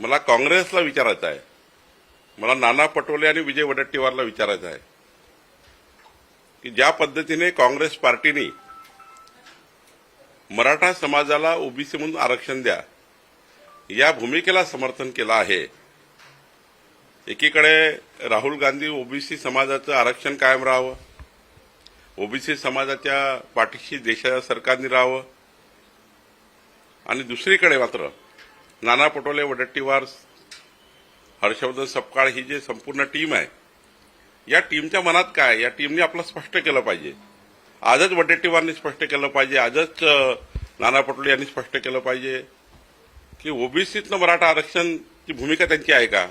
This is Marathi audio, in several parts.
मला काँग्रेसला विचारायचं आहे. मला नाना पटोले आणि विजय वडट्टीवारला विचारायचं आहे. की ज्या पद्धतीने काँग्रेस पार्टीने मराठा समाजाला ओबीसी म्हणून आरक्षण द्या या भूमिकेला समर्थन केलं आहे. एकीकडे राहुल गांधी ओबीसी समाजाचं आरक्षण कायम राहावं ओबीसी समाजाच्या पाठीशी देशाच्या सरकारने राहावं आणि दुसरीकडे मात्र नाना पटोले वडट्टीवार हर्षवर्धन सपकाळ ही जी संपूर्ण टीम आहे या टीमच्या मनात काय? या टीमने आपलं स्पष्ट केलं पाहिजे. आजच वडेट्टीवारनी स्पष्ट केलं पाहिजे. आजच नाना पटोले यांनी स्पष्ट केलं पाहिजे. की ओबीसीतनं मराठा आरक्षणची भूमिका त्यांची आहे का?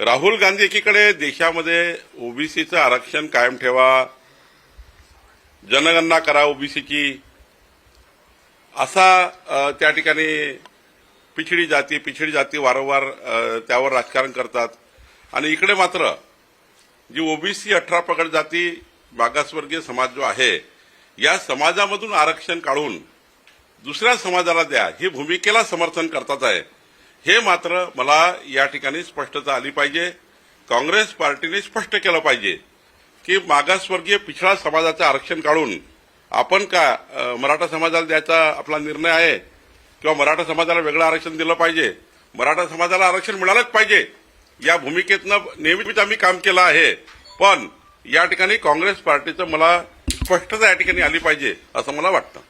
राहुल गांधी एकीकडे देशामध्ये ओबीसीचं आरक्षण कायम ठेवा जनगणना करा ओबीसीची. असा त्या ठिकाणी पिछडी जाती पिछडी जाती वारंवार त्यावर राजकारण करतात. आणि इकडे मात्र जी ओबीसी अठरा पगड जाती मागासवर्गीय समाज जो आहे या समाजामधून आरक्षण काढून दुसऱ्या समाजाला द्या ही भूमिकेला समर्थन करतात आहे. हे मात्र मला या ठिकाणी स्पष्टता आली पाहिजे. काँग्रेस पार्टीने स्पष्ट केलं पाहिजे की मागासवर्गीय पिछडा समाजाचं आरक्षण काढून आपण का मराठा समाजाला द्यायचा आपला निर्णय आहे? किंवा मराठा समाजाला वेगळं आरक्षण दिलं पाहिजे मराठा समाजाला आरक्षण मिळालंच पाहिजे या भूमिकेतनं नेहमीच आम्ही काम केलं आहे. पण या ठिकाणी काँग्रेस पार्टीचं मला स्पष्टता या ठिकाणी आली पाहिजे असं मला वाटतं.